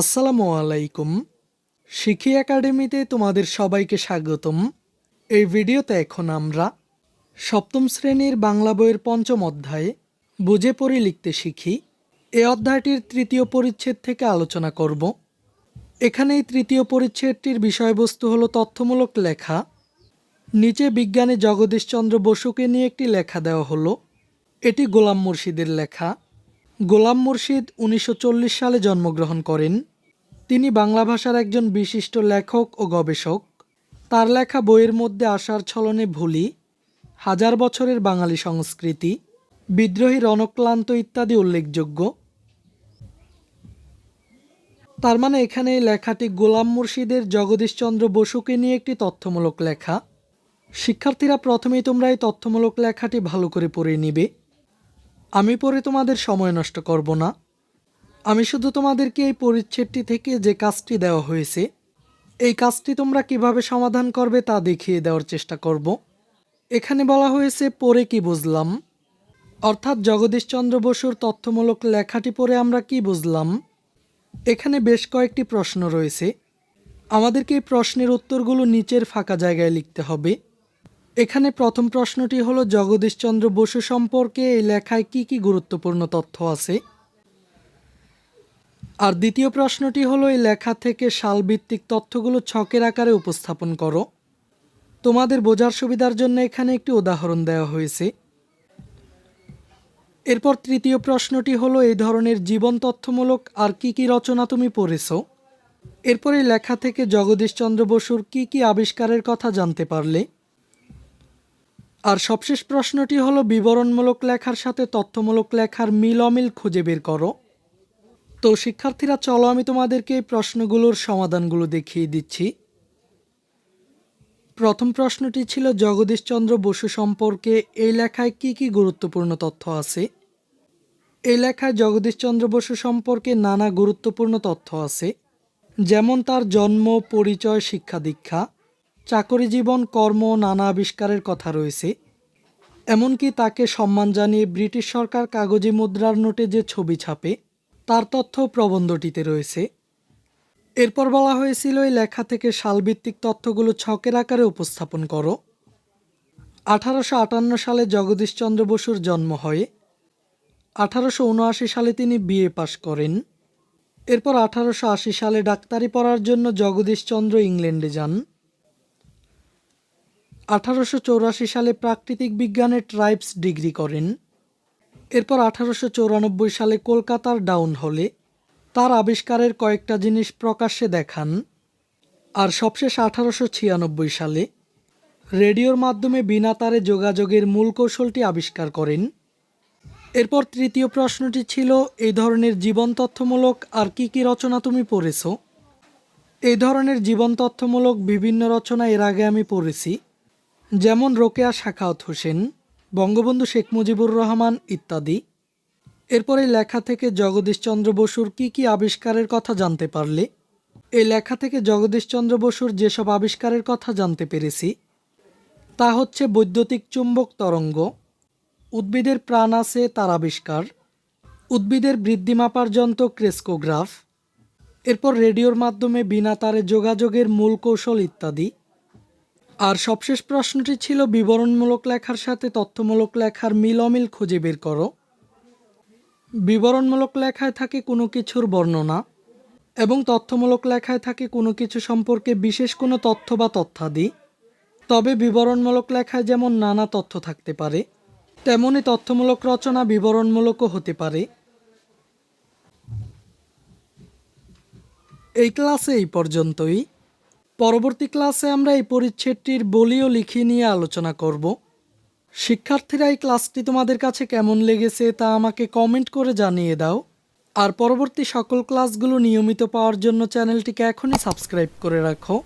আসসালামু আলাইকুম। শিখি একাডেমিতে তোমাদের সবাইকে স্বাগতম। এই ভিডিওতে এখন আমরা সপ্তম শ্রেণির বাংলা বইয়ের পঞ্চম অধ্যায়ে বুঝে পড়ে লিখতে শিখি। এই অধ্যায়টির তৃতীয় পরিচ্ছেদ থেকে আলোচনা করব। এখানে এই তৃতীয় পরিচ্ছেদটির বিষয়বস্তু হলো তথ্যমূলক লেখা। নিচে বিজ্ঞানী জগদীশচন্দ্র বসুকে নিয়ে একটি লেখা দেওয়া হলো। এটি গোলাম মুর্শিদের লেখা। গোলাম মুর্শিদ উনিশশো চল্লিশ সালে জন্মগ্রহণ করেন। তিনি বাংলা ভাষার একজন বিশিষ্ট লেখক ও গবেষক। তার লেখা বইয়ের মধ্যে আসার ছলনে ভুলি, হাজার বছরের বাঙালি সংস্কৃতি, বিদ্রোহী রণক্লান্ত ইত্যাদি উল্লেখযোগ্য। তার মানে এখানে এই লেখাটি গোলাম মুর্শিদের জগদীশচন্দ্র বসুকে নিয়ে একটি তথ্যমূলক লেখা। শিক্ষার্থীরা প্রথমেই তোমরা এই তথ্যমূলক লেখাটি ভালো করে পড়ে নিবে। আমি পরে তোমাদের সময় নষ্ট করব না। আমি শুধু তোমাদেরকে এই পরিচ্ছেদটি থেকে যে কাজটি দেওয়া হয়েছে, এই কাজটি তোমরা কীভাবে সমাধান করবে তা দেখিয়ে দেওয়ার চেষ্টা করব। এখানে বলা হয়েছে, পরে কি বুঝলাম? অর্থাৎ জগদীশচন্দ্র বসুর তথ্যমূলক লেখাটি পড়ে আমরা কি বুঝলাম? এখানে বেশ কয়েকটি প্রশ্ন রয়েছে। আমাদেরকে এই প্রশ্নের উত্তরগুলো নিচের ফাঁকা জায়গায় লিখতে হবে। এখানে প্রথম প্রশ্নটি হলো, জগদীশচন্দ্র বসু সম্পর্কে এই লেখায় কি কি গুরুত্বপূর্ণ তথ্য আছে? আর দ্বিতীয় প্রশ্নটি হলো, এই লেখা থেকে সালভিত্তিক তথ্যগুলো ছকের আকারে উপস্থাপন করো। তোমাদের বোঝার সুবিধার জন্য এখানে একটি উদাহরণ দেওয়া হয়েছে। এরপর তৃতীয় প্রশ্নটি হলো, এই ধরনের জীবন তথ্যমূলক আর কি কি রচনা তুমি পড়েছো? এরপর এই লেখা থেকে জগদীশচন্দ্র বসুর কি কি আবিষ্কারের কথা জানতে পারলে? আর সবশেষ প্রশ্নটি হলো, বিবরণমূলক লেখার সাথে তথ্যমূলক লেখার মিল অমিল খুঁজে বের করো। তো শিক্ষার্থীরা, চলো আমি তোমাদেরকে এই প্রশ্নগুলোর সমাধানগুলো দেখিয়ে দিচ্ছি। প্রথম প্রশ্নটি ছিল, জগদীশচন্দ্র বসু সম্পর্কে এই লেখায় কি কি গুরুত্বপূর্ণ তথ্য আছে? এই লেখায় জগদীশচন্দ্র বসু সম্পর্কে নানা গুরুত্বপূর্ণ তথ্য আছে, যেমন তার জন্ম, পরিচয় শিক্ষা দীক্ষা চাকরি জীবন কর্ম, নানা আবিষ্কারের কথা রয়েছে। এমনকি তাকে সম্মান জানিয়ে ব্রিটিশ সরকার কাগজি মুদ্রার নোটে যে ছবি ছাপে, তার তথ্য প্রবন্ধটিতে রয়েছে। এরপর বলা হয়েছিল, এই লেখা থেকে সালভিত্তিক তথ্যগুলো ছকের আকারে উপস্থাপন করো। আঠারোশো আটান্ন সালে জগদীশচন্দ্র বসুর জন্ম হয়। আঠারোশো উনআশি সালে তিনি বিএ পাশ করেন। এরপর আঠারোশো আশি সালে ডাক্তারি পড়ার জন্য জগদীশচন্দ্র ইংল্যান্ডে যান। আঠারোশো সালে প্রাকৃতিক বিজ্ঞানে ট্রাইবস ডিগ্রি করেন। এরপর আঠারোশো সালে কলকাতার ডাউন হলে তার আবিষ্কারের কয়েকটা জিনিস প্রকাশ্যে দেখান। আর সবশেষ আঠারোশো ছিয়ানব্বই সালে রেডিওর মাধ্যমে বিনা তারে যোগাযোগের মূল কৌশলটি আবিষ্কার করেন। এরপর তৃতীয় প্রশ্নটি ছিল, এই ধরনের জীবন তথ্যমূলক আর কি কি রচনা তুমি পড়েছ? এই ধরনের জীবন তথ্যমূলক বিভিন্ন রচনা এর আগে আমি পড়েছি। যেমন রোকেয়া শাখাওয়াত হোসেন, বঙ্গবন্ধু শেখ মুজিবুর রহমান ইত্যাদি। এরপরে লেখা থেকে জগদীশচন্দ্র বসুর কি কি আবিষ্কারের কথা জানতে পারলে? এই লেখা থেকে জগদীশচন্দ্র বসুর যেসব আবিষ্কারের কথা জানতে পেরেছি, তা হচ্ছে বৈদ্যুতিক চুম্বক তরঙ্গ, উদ্ভিদের প্রাণ আছে তার আবিষ্কার, উদ্ভিদের বৃদ্ধি মাপার যন্ত্র ক্রেস্কোগ্রাফ, এরপর রেডিওর মাধ্যমে বিনা তারে যোগাযোগের মূল কৌশল ইত্যাদি। আর সবশেষ প্রশ্নটি ছিল, বিবরণমূলক লেখার সাথে তথ্যমূলক লেখার মিল অমিল খুঁজে বের করো। বিবরণমূলক লেখায় থাকে কোনো কিছুর বর্ণনা এবং তথ্যমূলক লেখায় থাকে কোনো কিছু সম্পর্কে বিশেষ কোনো তথ্য বা তথ্যাদি। তবে বিবরণমূলক লেখায় যেমন নানা তথ্য থাকতে পারে তেমনই তথ্যমূলক রচনা বিবরণমূলকও হতে পারে। এই ক্লাসে এই পর্যন্তই। পরবর্তী ক্লাসে আমরা এই পরিচ্ছেদটির বলিও লিখি নিয়ে আলোচনা করব। শিক্ষার্থীরা এই ক্লাসটি তোমাদের কাছে কেমন লেগেছে তা আমাকে কমেন্ট করে জানিয়ে দাও। আর পরবর্তী সকল ক্লাসগুলো নিয়মিত পাওয়ার জন্য চ্যানেলটিকে এখনই সাবস্ক্রাইব করে রাখো।